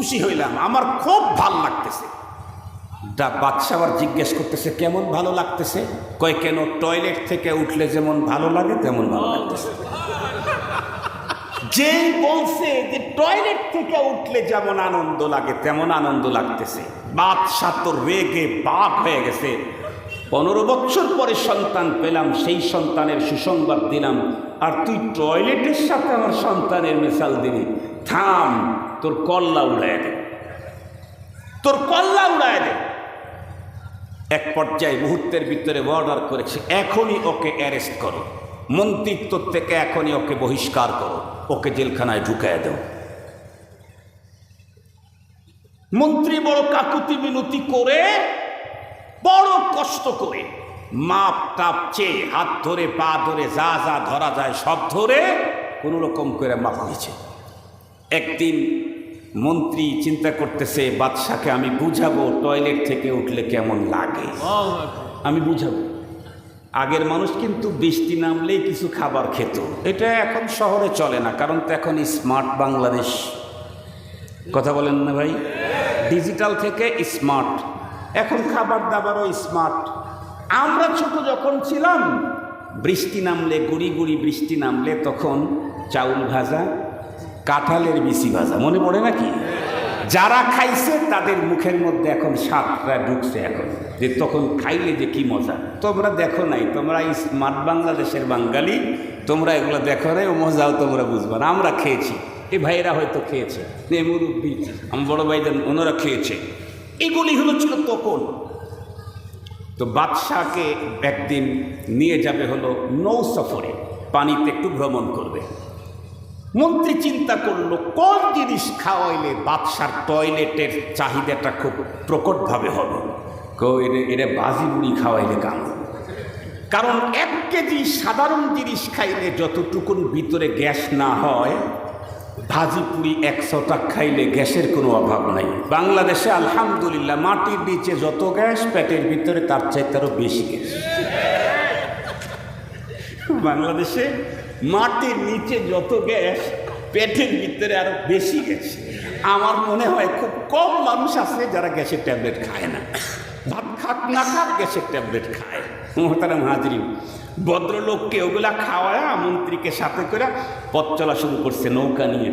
খুশি হইলাম, আমার খুব ভালো লাগতেছে। দা আবার জিজ্ঞেস করতেছে, কেমন ভালো লাগতেছে? কয়, কেন টয়লেট থেকে উঠলে যেমন ভালো লাগে, তেমন ভালো লাগতেছে। যে বলছে যে টয়লেট থেকে উঠলে যেমন আনন্দ লাগে, তেমন আনন্দ লাগতেছে। বাদশাহ তো রেগে বাপ হয়ে গেছে। পনেরো বছর পরে সন্তান পেলাম, সেই সন্তানের সুসংবাদ দিলাম, আর তুই টয়লেটের সাথে আমার সন্তানের মেশাল দিবি। থাম তোর কল্লা উড়ায় দে। তোর কল্লা উড়ায় দে। এক পর্যায়ে মুহূর্তের ভিতরে অর্ডার করেছে, এখনই ওকে অ্যারেস্ট করো। মন্ত্রিত্ব থেকে এখনই ওকে বহিষ্কার করো। ওকে জেলখানায় ঢুকায় দাও। মন্ত্রী বড় কাকুতি মিনতি করে, বড় কষ্ট করে, মাপ টাপ চেয়ে হাত ধরে, পা ধরে, যা যা ধরা যায় সব ধরে কোনো রকম করে মাপ নিয়েছে। একদিন মন্ত্রী চিন্তা করতেছে, বাদশাকে আমি বুঝাবো টয়লেট থেকে উঠলে কেমন লাগে? আমি বুঝাবো। আগের মানুষ কিন্তু বৃষ্টি নামলেই কিছু খাবার খেত। এটা এখন শহরে চলে না, কারণ তো এখন স্মার্ট বাংলাদেশ। কথা বলেন না ভাই? ডিজিটাল থেকে স্মার্ট। এখন খাবার দাবারও স্মার্ট। আমরা ছোট যখন ছিলাম, বৃষ্টি নামলে, গুড়ি গুড়ি বৃষ্টি নামলে তখন চাউল ভাজা কাঁঠালের বিচি ভাজা, মনে পড়ে নাকি? যারা খাইছে তাদের মুখের মধ্যে এখন স্বাদটা ঢুকছে এখন, যে তখন খাইলে যে কি মজা। তোমরা দেখো নাই, তোমরা স্মার্ট বাংলাদেশের বাঙালি, তোমরা এগুলো দেখো নাই, ও মজাও তোমরা বুঝবা না, আমরা খেয়েছি। এই ভাইয়েরা হয়তো খেয়েছে, এ মুরব্বী, আমার বড় ভাইদের, ওনারা খেয়েছে। এগুলি হলো ছিল তখন তো বাদশাহকে একদিন নিয়ে যাবে হলো নৌ সফরে পানিতে একটু ভ্রমণ করবে। মন্ত্রী চিন্তা করল, কোন জিনিস খাওয়াইলে বাদশার টয়লেটের চাহিদাটা খুব প্রকটভাবে হবে? এরে বাজি বুড়ি খাওয়াইলে কাম? কারণ এক কেজি সাধারণ জিনিস খাইলে যতটুকুন ভিতরে গ্যাস না হয়, ভাজি পুরি একশোটা খাইলে গ্যাসের কোনো অভাব নাই। বাংলাদেশে আলহামদুলিল্লাহ মাটির নিচে যত গ্যাস, পেটের ভিতরে তার চাইতে আরও বেশি গ্যাস। বাংলাদেশে মাটির নিচে যত গ্যাস, পেটের ভিতরে আরও বেশি গ্যাস। আমার মনে হয় খুব কম মানুষ আছে যারা গ্যাসের ট্যাবলেট খায় না। ভাত খাক, না খাক, গ্যাসের ট্যাবলেট খায়। মোহতারাম হাজরিন ভদ্রলোককে ওগুলা খাওয়ায় মন্ত্রীকে সাথে করে পথ চলা শুরু করছে, নৌকা নিয়ে।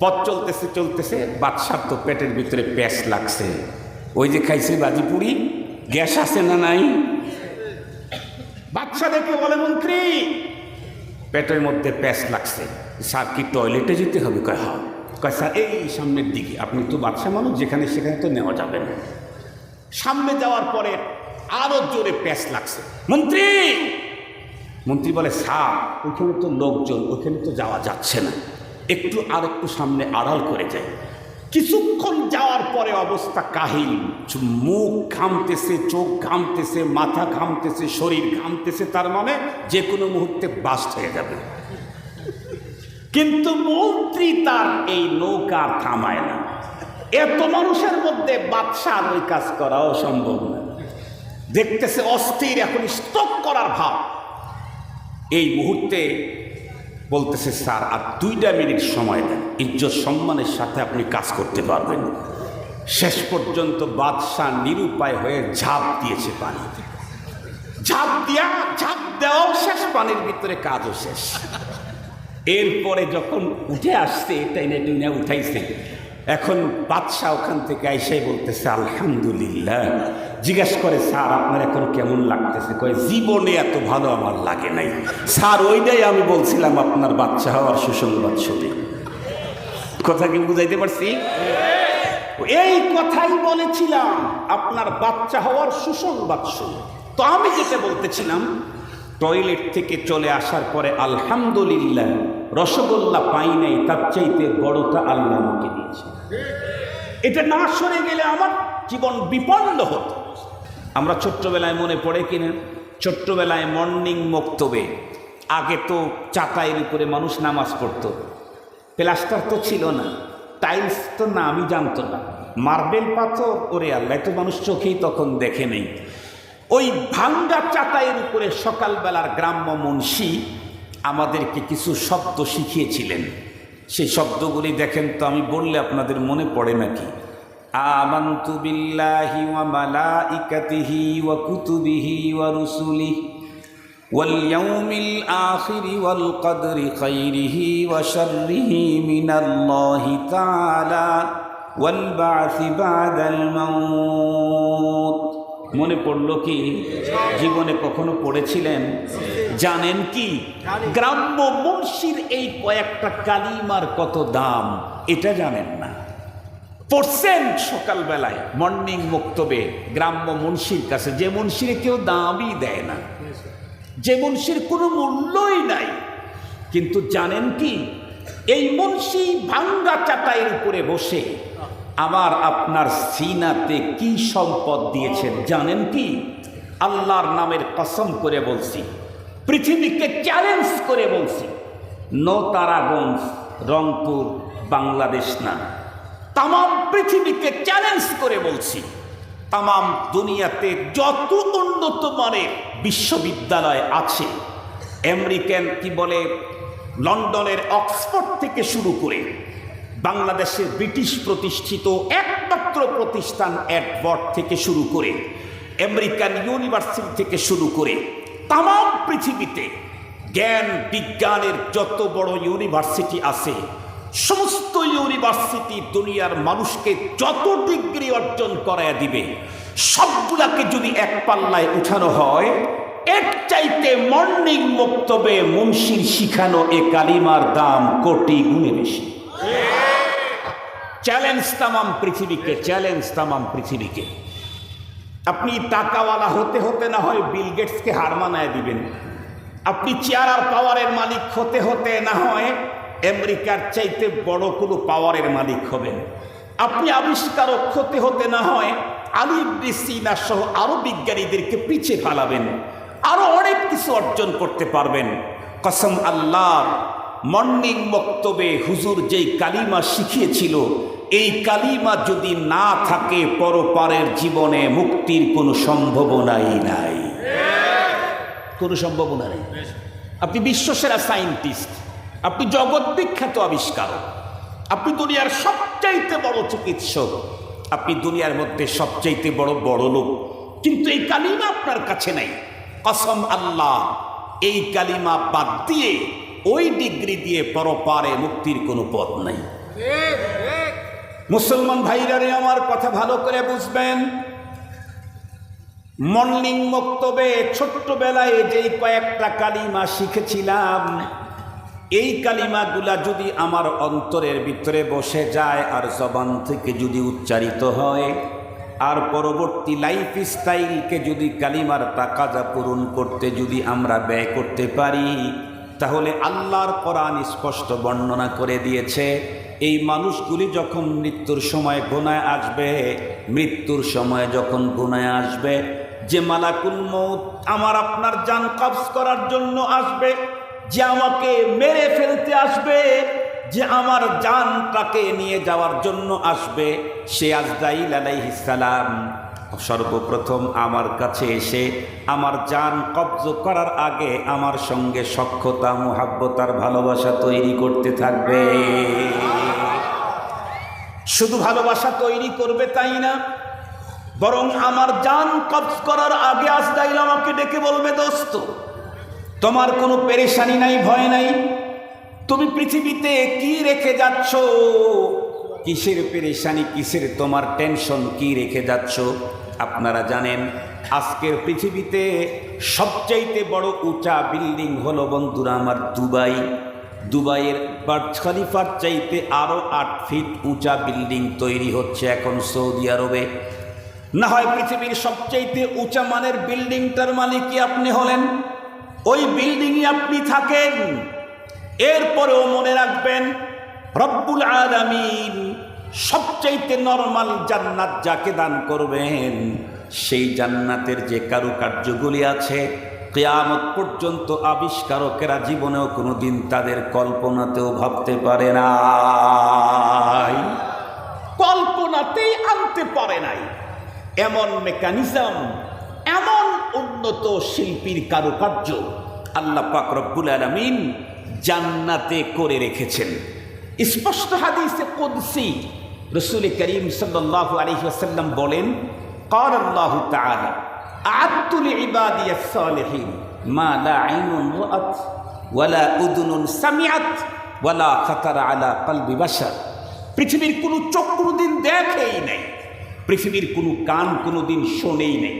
পথ চলতেছে চলতেছে, বাদশার তো পেটের ভিতরে প্যাস লাগছে। ওই যে খাইছে বাজিপুরি গ্যাস আছে না নাই? বাচ্চা দেখে বলে, মন্ত্রী পেটের মধ্যে প্যাস লাগছে। স্যার, কি টয়লেটে যেতে হবে? কয়, হা। কয়, স্যার, এই সামনের দিকে। আপনি তো বাচ্চা মানুষ, যেখানে সেখানে তো নেওয়া যাবে না। সামনে যাওয়ার পরে আরও জোরে প্যাস লাগছে। মন্ত্রী! মন্ত্রী বলে, স্যার, ওইখানে তো লোকজন, ওইখানে তো যাওয়া যাচ্ছে না। একটু আর একটু সামনে আড়াল করে যায় কিছুক্ষণ যাওয়ার পরে অবস্থা কাহিল। মুখ ঘামতেছে, চোখ ঘামতেছে, মাথা ঘামতেছে, শরীর ঘামতেছে, তার মানে যে কোনো মুহূর্তে বাস্ট হয়ে যাবে। কিন্তু মন্ত্রী তার এই নৌকা থামায় না। এত মানুষের মধ্যে বাদশার ওই কাজ করাও সম্ভব না। দেখতেছে অস্থির, এখন স্টক করার ভাব। এই মুহূর্তে বলতেছে, স্যার, আর দুইটা মিনিট সময় দেন। ইজ্জত সম্মানের সাথে আপনি কাজ করতে পারবেন শেষ পর্যন্ত বাদশাহ নিরুপায় হয়ে ঝাঁপ দিয়েছে পানিতে ঝাঁপ দিয়া, ঝাঁপ দেওয়াও শেষ, পানির ভিতরে কাজও শেষ। এরপরে যখন উঠে আসছে, এটা নেটুনে উঠাইছে। এখন বাদশাহ ওখান থেকে আইসাই বলতেছে, আলহামদুলিল্লাহ। জিজ্ঞেস করে, স্যার, আপনার এখন কেমন লাগতেছে? কয়ে, জীবনে এত ভালো আমার লাগে নাই। স্যার, ওইটাই আমি বলছিলাম আপনার বাচ্চা হওয়ার সুসংবাদ শুনে কথা কি বুঝাইতে পারছি? এই কথাই বলেছিলাম, আপনার বাচ্চা হওয়ার সুসংবাদ শুনে তো আমি যেটা বলতেছিলাম, টয়লেট থেকে চলে আসার পরে আলহামদুলিল্লাহ রসগোল্লা পাই নাই, তার চাইতে বড়টা আল্লাহ আমাকে দিয়েছে। এটা না সরে গেলে আমার জীবন বিপন্ন হতো। আমরা ছোট্টবেলায় মনে পড়ে কিনা, ছোট্টবেলায় মর্নিং মক্তবে, আগে তো চাটাইয়ের উপরে মানুষ নামাজ পড়তো। প্লাস্টার তো ছিল না, টাইলস তো না, আমি জানতো না। মার্বেল পাথর, ওরে আল্লাহ তো মানুষ চোখেই তখন দেখে নেই। ওই ভাঙ্গা চাটাইয়ের উপরে সকালবেলার গ্রাম্য মুন্সি আমাদেরকে কিছু শব্দ শিখিয়েছিলেন। সেই শব্দগুলি দেখেন তো, আমি বললে আপনাদের মনে পড়ে নাকি? আমান্তু বিল্লাহি ওয়া মালাইকাতিহি ওয়া কুতুবিহি ওয়া রুসুলিহি ওয়াল ইয়াউমিল আখির ওয়াল কদরি খাইরিহি ওয়া শাররিহি মিনাল্লাহি তাআলা ওয়াল বা'থি বাদাল মাউত। মনে পড়ল কি? জীবনে কখনো পড়েছিলেন? জানেন কি? গ্রাম্য মুন্সির এই কয়েকটা কালিমার কত দাম, এটা জানেন না। পড়ছেন সকালবেলায়, মর্নিং বক্তব্যে গ্রাম্য মুন্সির কাছে, যে মুন্সিরে কেউ দামই দেয় না। যে মুন্সির কোনো মূল্যই নাই। কিন্তু জানেন কি? এই মুন্সি ভাঙ্গা চাটাইয়ের উপরে বসে আমার আপনার সিনাতে কি সম্পদ দিয়েছেন জানেন কি? আল্লাহর নামের কসম করে বলছি, পৃথিবীকে চ্যালেঞ্জ করে বলছি নো তারাগঞ্জ রংপুর, বাংলাদেশ না তাম পৃথিবীকে চ্যালেঞ্জ করে বলছি তাম দুনিয়াতে যত উন্নত মানের বিশ্ববিদ্যালয় আছে, আমেরিকান কি বলে, লন্ডনের অক্সফোর্ড থেকে শুরু করে বাংলাদেশের ব্রিটিশ প্রতিষ্ঠিত একমাত্র প্রতিষ্ঠান অ্যাডওয়ার্ড থেকে শুরু করে, আমেরিকান ইউনিভার্সিটি থেকে শুরু করে তাম পৃথিবীতে জ্ঞান বিজ্ঞানের যত বড় ইউনিভার্সিটি আছে, সমস্ত ইউনিভার্সিটি দুনিয়ার মানুষকে যত ডিগ্রি অর্জন করায় দিবে, সবগুলাকে যদি এক পাল্লায় উঠানো হয়, এর চাইতে মর্নিং বক্তব্যে মুন্সির শিখানো এ কালিমার দাম কোটি গুণে বেশি। চ্যালেঞ্জ তামাম পৃথিবীকে চ্যালেঞ্জ তামাম পৃথিবীকে। আপনি টাকাওয়ালা হতে হতে না হয় বিল গেটসকে হার মানায় দিবেন। আপনি চেয়ার আর পাওয়ারের মালিক হতে হতে না হয় আমেরিকার চাইতে বড় কোনো পাওয়ারের মালিক হবেন। আপনি আবিষ্কারক হতে হতে না হয় আলিব্রি সিনা সহ আরও বিজ্ঞানীদেরকে পিছিয়ে ফালাবেন। আরও অনেক কিছু অর্জন করতে পারবেন। কসম আল্লাহর মর্নিং বক্তব্যে হুজুর যেই কালিমা শিখিয়েছিল, এই কালিমা যদি না থাকে, পরপারের জীবনে মুক্তির কোনো সম্ভাবনাই নাই। কোনো সম্ভাবনা নেই। আপনি বিশ্বসেরা সায়েন্টিস্ট, আপনি জগৎ বিখ্যাত আবিষ্কারক, আপনি দুনিয়ার সবচাইতে বড় চিকিৎসক, আপনি দুনিয়ার মধ্যে সবচাইতে বড় বড় লোক, কিন্তু এই কালিমা আপনার কাছে নাই। কসম আল্লাহ, এই কালিমা বাদ দিয়ে ওই ডিগ্রি দিয়ে পরপারে মুক্তির কোনো পথ নাই। মুসলমান ভাইরারে আমার কথা ভালো করে বুঝবেন। মর্নিং বক্তব্যে ছোট্টবেলায় যেই কয়েকটা কালিমা শিখেছিলাম এই কালিমাগুলা যদি আমার অন্তরের ভিতরে বসে যায় আর জবান থেকে যদি উচ্চারিত হয় আর পরবর্তী লাইফ স্টাইলকে যদি কালিমার তাকাজা পূরণ করতে যদি আমরা ব্যয় করতে পারি তাহলে আল্লাহর কোরআন স্পষ্ট বর্ণনা করে দিয়েছে, এই মানুষগুলি যখন মৃত্যুর সময় গোনায় আসবে, মৃত্যুর সময় যখন গোনায় আসবে, যে মালাকুল মৌত আমার আপনার জান কবজ করার জন্য আসবে, যে আমাকে মেরে ফেলতে আসবে, যে আমার জানটাকে নিয়ে যাওয়ার জন্য আসবে, সে আজদাইল আলাইহিসালাম সর্বপ্রথম আমার কাছে এসে আমার জান কবজ করার আগে আমার সঙ্গে সক্ষতা মোহাব্বতার ভালোবাসা তৈরি করতে থাকবে। শুধু ভালোবাসা তৈরি করবে তাই না? বরং আমার জান কবজ করার আগে আজদাইল আমাকে ডেকে বলবে, দোস্ত, তোমার কোনো পেরেশানি নাই, ভয় নাই? তুমি পৃথিবীতে কি রেখে যাচ্ছ? কিসের পেরেশানি, কিসের তোমার টেনশন, কি রেখে যাচ্ছ? আপনারা জানেন আজকের পৃথিবীতে সবচাইতে বড় উঁচা বিল্ডিং হলো বন্ধুরা আমার দুবাই। দুবাইয়ের বার্জ খলিফার চাইতে আরও আট ফিট উঁচা বিল্ডিং তৈরি হচ্ছে এখন সৌদি আরবে। না হয় পৃথিবীর সবচাইতে উঁচা মানের বিল্ডিংটার মালিকই আপনি হলেন। ওই বিল্ডিংয়ে আপনি থাকেন। এরপরেও মনে রাখবেন, রব্বুল আলামিন সবচাইতে নর্মাল জান্নাত যাকে দান করবেন, সেই জান্নাতের যে কারুকার্যগুলি আছে, কেয়ামত পর্যন্ত আবিষ্কারকেরা জীবনেও কোনোদিন তাদের কল্পনাতেও ভাবতে পারে না কল্পনাতেই আনতে পারে নাই। এমন মেকানিজম এমন উন্নত শিল্পীর কারুকার্য আল্লাহ পাক আলমিন জান্নাতে করে রেখেছেন। স্পষ্ট হাদিসে কুদসি রসুল করিম সাল্লাহ আলহিহাসাল্লাম বলেন কর আল্লাহ তালা আত্মুল ইবাদিয়া সালেহীন মা লা আইনুন রাআত, ওয়ালা উদুনুন সামিআত, ওয়ালা খাতার আলা কলবি বাশার। পৃথিবীর কোনো চোখ কোনোদিন দেখেই নাই, পৃথিবীর কোনো কান কোনোদিন শোনেই নাই,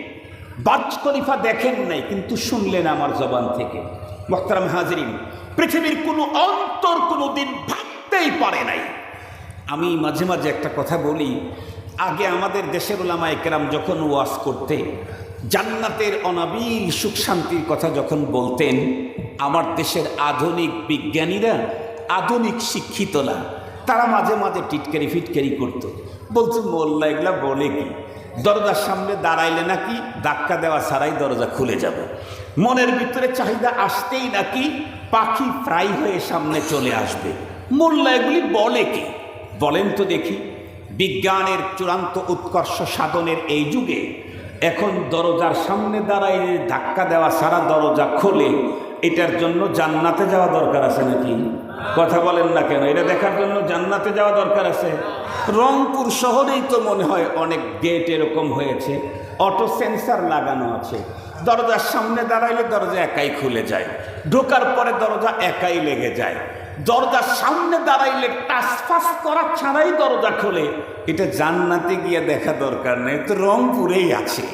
বাজ খলিফা দেখেন নাই, কিন্তু শুনলেন আমার জবান থেকে। মোখতারাম হাজরিন, পৃথিবীর কোনো অন্তর কোনোদিন ভাবতেই পারে নাই। আমি মাঝে মাঝে একটা কথা বলি, আগে আমাদের দেশের ওলামা একরাম যখন ওয়াজ করতে জান্নাতের অনাবিল সুখ শান্তির কথা যখন বলতেন, আমার দেশের আধুনিক বিজ্ঞানীরা, আধুনিক শিক্ষিতরা, তারা মাঝে মাঝে টিটকারি ফিটকারি করতো। বলতো মোল্লা, এগুলা বলে কি? দরজার সামনে দাঁড়াইলে নাকি ধাক্কা দেওয়া ছাড়াই দরজা খুলে যাবে। মনের ভিতরে চাহিদা আসতেই নাকি পাখি ফ্রাই হয়ে সামনে চলে আসবে। মোল্লা, এগুলি বলে কি? বলেন তো দেখি, বিজ্ঞানের চূড়ান্ত উৎকর্ষ সাধনের এই যুগে এখন দরজার সামনে দাঁড়াই ধাক্কা দেওয়া সারা দরজা খোলে, এটার জন্য জান্নাতে যাওয়া দরকার আছে নাকি? কথা বলেন না কেন, এটা দেখার জন্য জান্নাতে যাওয়া দরকার আছে। রংপুর শহরেই তো মনে হয় অনেক গেট এরকম হয়েছে অটো সেন্সার লাগানো আছে। দরজার সামনে দাঁড়াইলে দরজা একাই খুলে যায়, ঢোকার পরে দরজা একাই লেগে যায়। দরজার সামনে দাঁড়াইলে টাসফাস করা ছাড়াই দরজা খোলে। এটা জান্নাতে গিয়ে দেখা দরকার নেই, তো রংপুরেই আছে।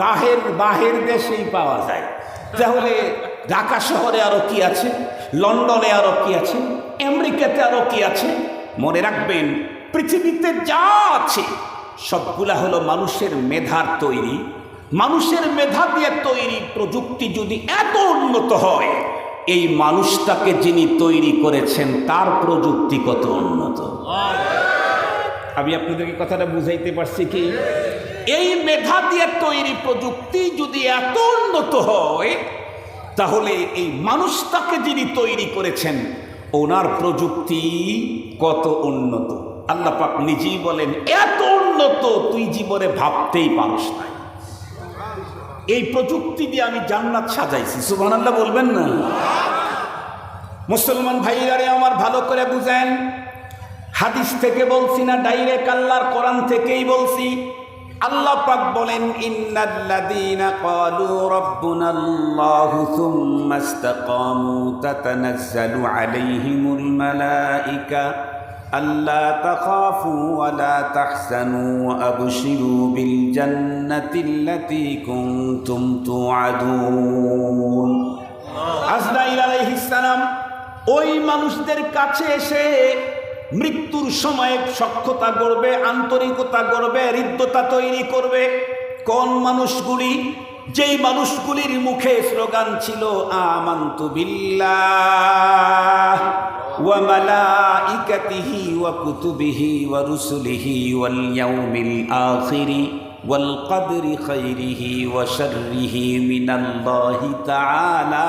বাহের বাহের দেশেই পাওয়া যায়। তাহলে ঢাকা শহরে আরও কি আছে? লন্ডনে আরও কি আছে? আমেরিকাতে আরও কি আছে? মনে রাখবেন, পৃথিবীতে যা আছে, সবগুলা হলো মানুষের মেধার তৈরি। মানুষের মেধা দিয়ে তৈরি প্রযুক্তি যদি এত উন্নত হয় এই মানুষটাকে যিনি তৈরি করেছেন, তার প্রযুক্তি কত উন্নত? আমি আপনাদেরকে কথাটা বুঝাইতে পারছি কি? এই মেধা দিয়ে তৈরি প্রযুক্তি যদি এত উন্নত হয়, তাহলে এই মানুষটাকে যিনি তৈরি করেছেন, ওনার প্রযুক্তি কত উন্নত? আল্লাহ পাক নিজেই বলেন, এত উন্নত তুই জীবনে ভাবতেই পারস না এই প্রযুক্তি দিয়ে আমি জান্নাত সাজাইছি। সুবহান আল্লাহ বলবেন না? মুসলমান ভাইয়ারে আমার ভালো করে বুঝেন। হাদিস থেকে বলছি না ডাইরেক্ট আল্লাহর কোরআন থেকেই বলছি। আল্লাহ পাক বলেন, ইন্নাল্লাযীনা ক্বালু রাব্বুনাল্লাহু সুম্মা ইসতাকামু, তাতানাজ্জালু আলাইহিমুল ওয়া লা তাহজানু ওয়া আবশিরু বিল জান্নাতিল্লাতী কুনতুম তুআদুন। আজরাইল আলাইহিস সালাম ওই মানুষদের কাছে এসে মৃত্যুর সময়ে সক্ষতা করবে আন্তরিকতা করবে হৃদ্যতা তৈরি করবে। কোন মানুষগুলি? যেই মানুষগুলির মুখে স্লোগান ছিল, আমান্তু বিল্লাহ। আখিরাতিহি ওয়া কুতুবিহি ওয়া রুসুলিহি ওয়াল ইয়াউমিল ওয়াল কদরি খাইরিহি ওয়া শাররিহি মিনাল্লাহি তাআলা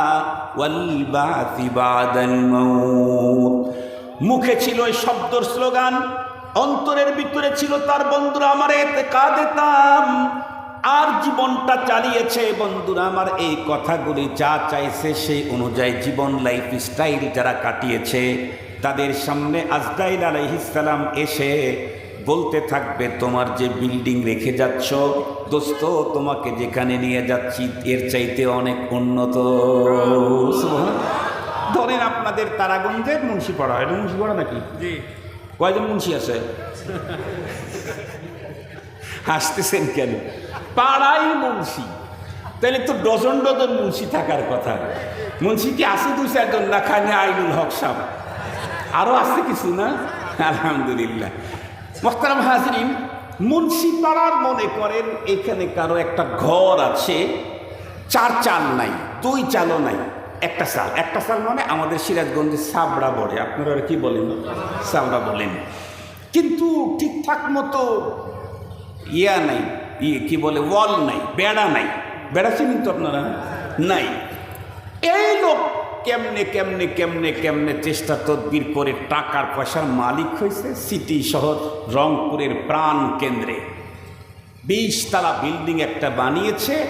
ওয়াল বাতি বাদাল মাউত। মুখে ছিল এই শব্দর স্লোগান, অন্তরের ভিতরে ছিল তার বন্ধুরা, আমার এতে কাঁদেতাম, আর জীবনটা চালিয়েছে বন্ধুরা, আমার এই কথাগুলি যা চাইছে সেই অনুযায়ী জীবন, লাইফ স্টাইল যারা কাটিয়েছে তাদের সামনে আজদাইল আলাইহিসালাম এসে বলতে থাকবে তোমার যে বিল্ডিং রেখে যাচ্ছ দোস্ত তোমাকে যেখানে নিয়ে যাচ্ছি এর চাইতে অনেক উন্নত। ধরেন আপনাদের তারাগঞ্জের মুন্সি পড়া এটা মুন্সি পড়া নাকি কয়জন মুন্সি আছে? হাসতেছেন কেন? পাড়াই মুন্সি। তাহলে তো ডজন ডজন মুন্সি থাকার কথা। মুন্সি কি আছে দুই চারজন? না খানে আইনুল হক সাহ আরও আছে কিছু না? আলহামদুলিল্লাহ। মোখতারাম হাজরিন মুন্সি পাড়ার মনে করেন এখানে কারও একটা ঘর আছে, চার চাল নাই, দুই চালও নাই, একটা সাল একটা সাল মানে আমাদের সিরাজগঞ্জে সাবড়া বলে। আপনারা কি বলেন? সাবড়া বলেন। কিন্তু ঠিকঠাক মতো ইয়া নাই ইয়ে কি বলে, ওয়াল নাই, বেড়া নাই। বেড়া চিনেন তো আপনারা? নাই। এই লোক কেমনে কেমনে কেমনে কেমনে চেষ্টা তদবির করে টাকার পয়সার মালিক হয়েছে? সিটি শহর রংপুরের প্রাণ কেন্দ্রে। বিশ তালা বিল্ডিং একটা বানিয়েছে।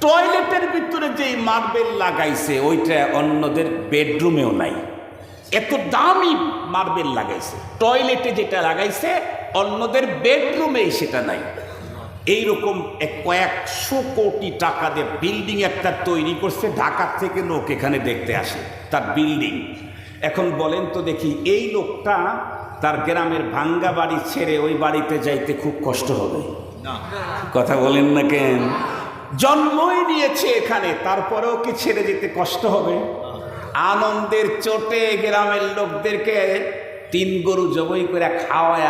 টয়লেটের ভিতরে যেই মার্বেল লাগাইছে, ওইটা অন্যদের বেডরুমেও নাই। এত দামি মার্বেল লাগাইছে। টয়লেটে যেটা লাগাইছে, অন্যদের বেডরুমে সেটা নাই। এইরকম এক- কয়েকশো কোটি টাকা দিয়ে বিল্ডিং একটা তৈরি করছে ঢাকার থেকে লোক এখানে দেখতে আসে তার বিল্ডিং এখন বলেন তো দেখি এই লোকটা তার গ্রামের ভাঙ্গা বাড়ি ছেড়ে ওই বাড়িতে যাইতে খুব কষ্ট হবে। কথা বলেন না কেন? জন্মই নিয়েছে এখানে তারপরেও কি ছেড়ে যেতে কষ্ট হবে? আনন্দের চোটে গ্রামের লোকদেরকে তিন গরু জবই করে খাওয়ায়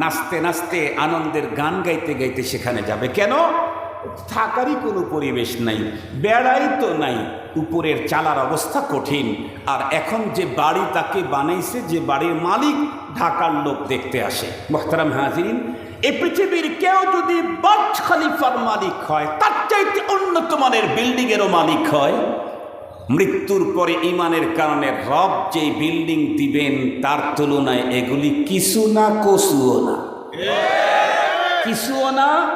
নাচতে নাচতে আনন্দের গান গাইতে গাইতে সেখানে যাবে। কেন? থাকারই কোনো পরিবেশ নাই, বেড়াই তো নাই, উপরের চালার অবস্থা কঠিন। আর এখন যে বাড়ি তাকে বানাইছে, যে বাড়ির মালিক ঢাকার লোক দেখতে আসে। মোহতারাম হাজিরিন, এ পৃথিবীর কেউ যদি বর্জ খালিফার মালিক হয়, তার চাইতে উন্নত মানের বিল্ডিংয়েরও মালিক হয়। মৃত্যুর পরে ইমানের কারণে রব যে বিল্ডিং দিবেন, তার তুলনায় এগুলি কিছু না, কসুও না। কিছুও না,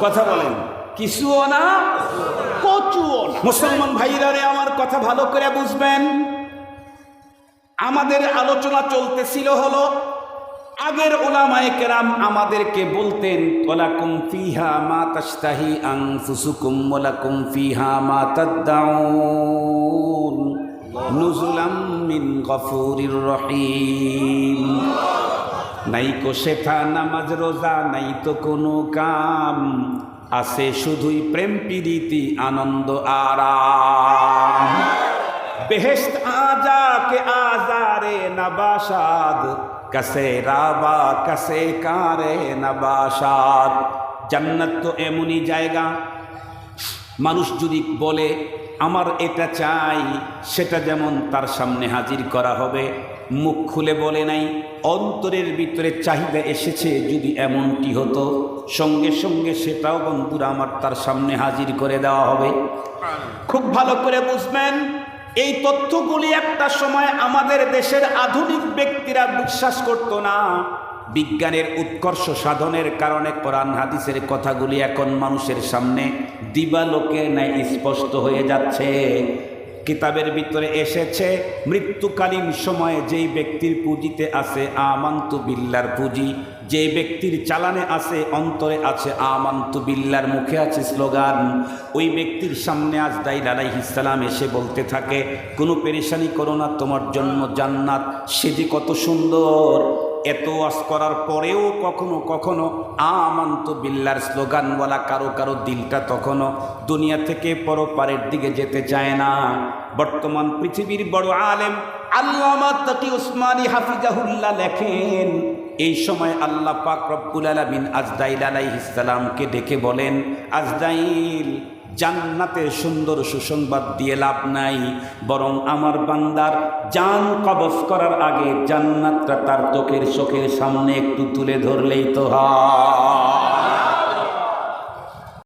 কথা বলেন। কিছুও না, কচুও মুসলমান ভাইরা রে আমার কথা ভালো করে বুঝবেন? আমাদের আলোচনা চলতেছিল হলো আগের ওলামায়ে কেরাম আমাদেরকে বলতেন, ওলাকুম ফিহা মা তাস্তাহি আনফুসুকুম, ওলাকুম ফিহা মা তাদদাউন, নুজুলাম মিন গফুরির রহিম। নাই কো শেখা নামাজ রোজা, নাই তো কোনো কাম, আছে শুধুই প্রেম প্রীতি, আনন্দ, আরাম। বেহেস্ত আজা কে আজারে নবাসাদ কসে রাবা কসে কারে নবাসাদ জান্নাত তো এমনই জায়গা মানুষ যদি বলে আমার এটা চাই সেটা যেমন তার সামনে হাজির করা হবে মুখ খুলে বলে নাই অন্তরের ভিতরে চাহিদা এসেছে যদি এমনটি হতো সঙ্গে সঙ্গে সেটাও বন্ধুরা আমার তার সামনে হাজির করে দেওয়া হবে। খুব ভালো করে বুঝবেন। এই তথ্যগুলি একটা সময় আমাদের দেশের আধুনিক ব্যক্তিরা বিশ্বাস করতো না। বিজ্ঞানের উৎকর্ষ সাধনের কারণে কোরআন হাদিসের কথাগুলি এখন মানুষের সামনে দিবালোকে ন্যায় স্পষ্ট হয়ে যাচ্ছে। কিতাবের ভিতরে এসেছে, মৃত্যুকালীন সময়ে যেই ব্যক্তির পুঁজিতে আছে, আমান্তু বিল্লার পুঁজি যে ব্যক্তির চালানে আছে, অন্তরে আছে আমান্তু বিল্লার মুখে আছে স্লোগান। ওই ব্যক্তির সামনে আজ দাই আলাইহিসালাম এসে বলতে থাকে, কোনো পেরেশানি করো না, তোমার জন্য জান্নাত। সে যে কত সুন্দর। এত ওয়াজ করার পরেও কখনো কখনো আমান্ত বিল্লার স্লোগান বলা কারও কারও দিলটা তখনও দুনিয়া থেকে পরপারের দিকে যেতে চায় না। বর্তমান পৃথিবীর বড় আলেম আল্লামা তকি উসমানী হাফিজাহুল্লাহ লেখেন এই সময় আল্লাহ পাক রব্বুল আলমিন আজদাইল আলাইহিসালামকে ডেকে বলেন, আজদাইল, জান্নাতের সুন্দর সুসংবাদ দিয়ে লাভ নাই। বরং আমার বান্দার জান কবজ করার আগে জান্নাতটা তার চোখের চোখের সামনে একটু তুলে ধরলেই তো হয়।